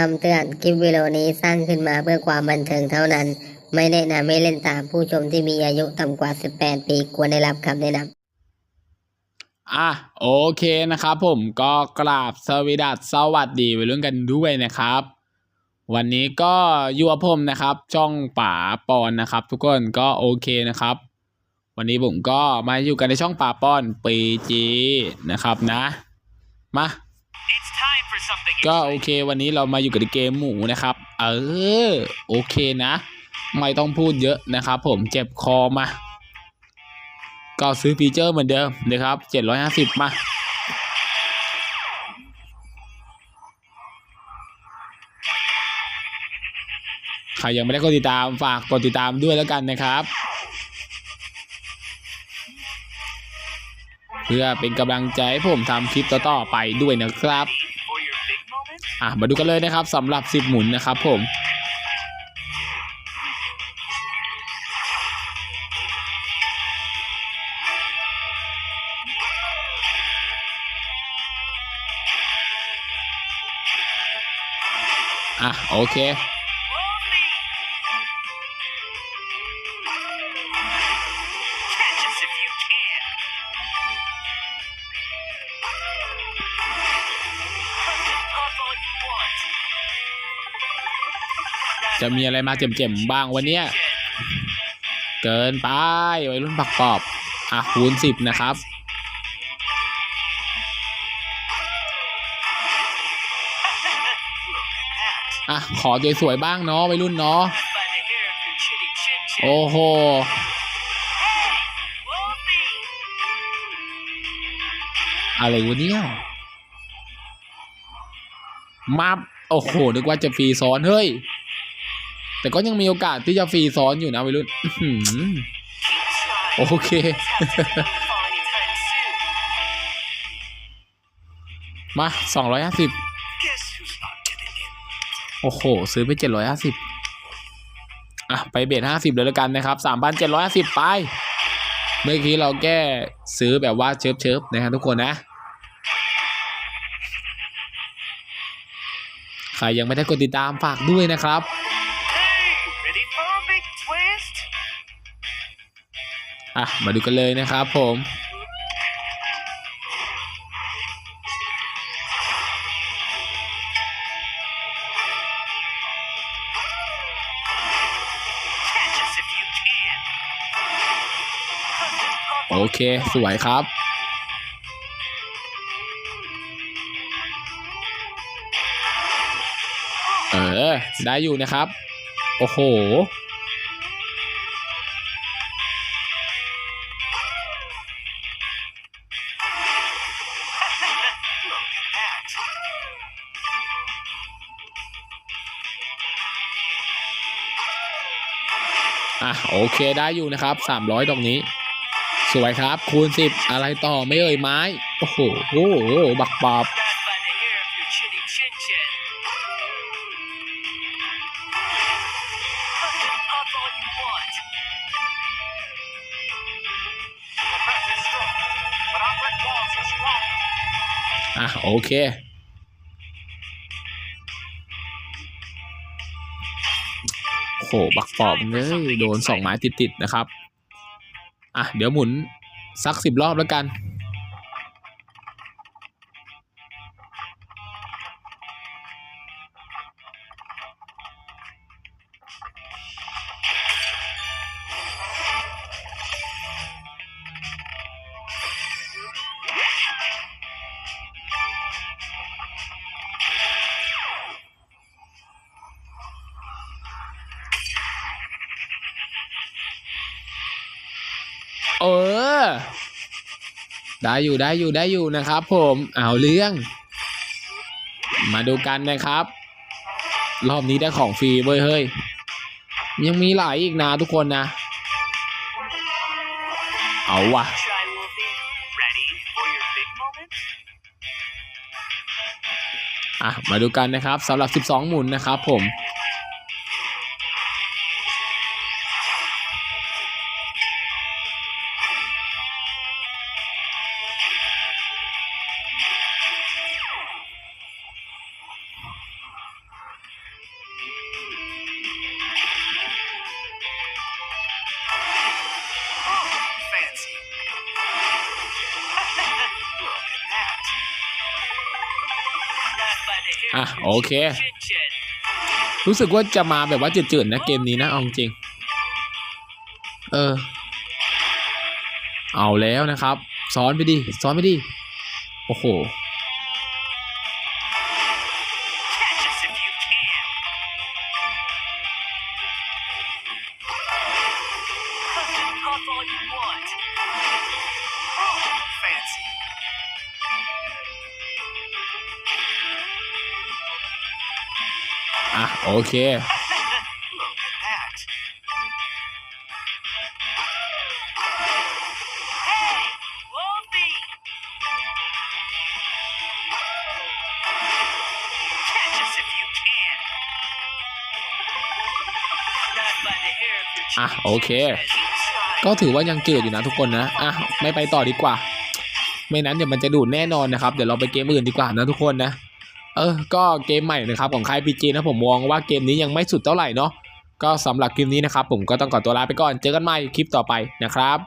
คำเตือนคลิปวิดีโอนี้สร้างขึ้นมาเพื่อความบันเทิงเท่านั้น ไม่แนะนำให้เล่นตามผู้ชมที่มีอายุต่ำกว่า 18 ปีควรได้รับคำแนะนำอะโอเคนะครับผมก็กราบสวีดัสสวัสดีไปรุ่นกันด้วยนะครับ วันนี้ก็อยู่กับผมนะครับจ้องป่าปอนนะครับ ทุกคนก็โอเคนะครับ วันนี้ผมก็มาอยู่กันในช่องป่าปอนปีจีนะครับนะ มา ก็โอเควันนี้เรามาอยู่กับเกมหมูนะครับ เออโอเคนะ ไม่ต้องพูดเยอะนะครับ ผมเจ็บคอมา ก็ซื้อฟีเจอร์เหมือนเดิมนะครับ750มาใครยังไม่ได้กดติดตามฝากกดติดตามด้วยแล้วกันนะครับ เพื่อเป็นกำลังใจให้ผมทำคลิปต่อๆไปด้วยนะครับ อะมาดูกันเลยนะครับสำหรับสิบหมุนนะครับ ผมอะโอเค จะมีอะไรมาเจ็มๆบ้างวันเนี้ยเกินไปวัยรุ่นปักปอบอะคูณสิบนะครับอะขอสวยๆบ้างเนาะวัยรุ่นเนาะโอ้โหอะไรวะเนี่ยมาโอ้โหนึกว่าจะฟรีซ้อนเฮ้ย แต่ก็ยังมีโอกาสที่จะฟรีซ้อนอยู่นะวัยรุ่นอื้อหือ Keep trying. โอเค Fall anytime soon. มาสองร้อยห้าสิบ Guess who's not getting in? โอ้โห ซื้อไปเจ็ดร้อยห้าสิบอะ ไปเบทห้าสิบเลยแล้วกันนะครับสามพันเจ็ดร้อยห้าสิบไป เมื่อกี้เราแก้ซื้อแบบว่าเชิบเชิบๆนะครับทุกคนนะใครยังไม่ได้กดติดตามฝากด้วยนะครับ อะมาดูกันเลยนะครับผมโอเค สวยครับ เออ ได้อยู่นะครับ โอ้โห อะโอเคได้อยู่นะครับสามร้อยตรงนี้ สวยครับ คูณสิบอะไรต่อไม่เอ่ยไม้ โอ้โหโอ้โหบักปอบอะโอเค โอ้โห บักปอบเลย โดนสองไม้ติดๆนะครับ อะ เดี๋ยวหมุนสักสิบรอบแล้วกัน เออ ได้อยู่ได้อยู่ได้อยู่นะครับผมเอาเรื่อง มาดูกันนะครับ รอบนี้ได้ของฟรีเว้ยเฮ้ย ยังมีหลายอีกนะทุกคนนะ เอาว่ะอะมาดูกันนะครับสำหรับ 12 หมุนนะครับผม อะโอเค รู้สึกว่าจะมาแบบว่าจืดๆนะเกมนี้นะเอาจริง เออ เอาแล้วนะครับ ซ้อนไปดิ ซ้อนไปดิ โอ้โห Catch us if you can. Caught all you want. อะโอเค อะโอเค ก็ถือว่ายังจืดอยู่นะทุกคนนะ อะไม่ไปต่อดีกว่า ไม่นั้นเดี๋ยวมันจะดูดแน่นอนนะครับ เดี๋ยวเราไปเกมอื่นดีกว่านะทุกคนนะ เออ ก็เกมใหม่นะครับของค่ายพีจีนะผมมองว่าเกมนี้ยังไม่สุดเท่าไหร่เนาะ ก็สำหรับคลิปนี้นะครับผมก็ต้องขอตัวลาไปก่อน เจอกันใหม่คลิปต่อไปนะครับ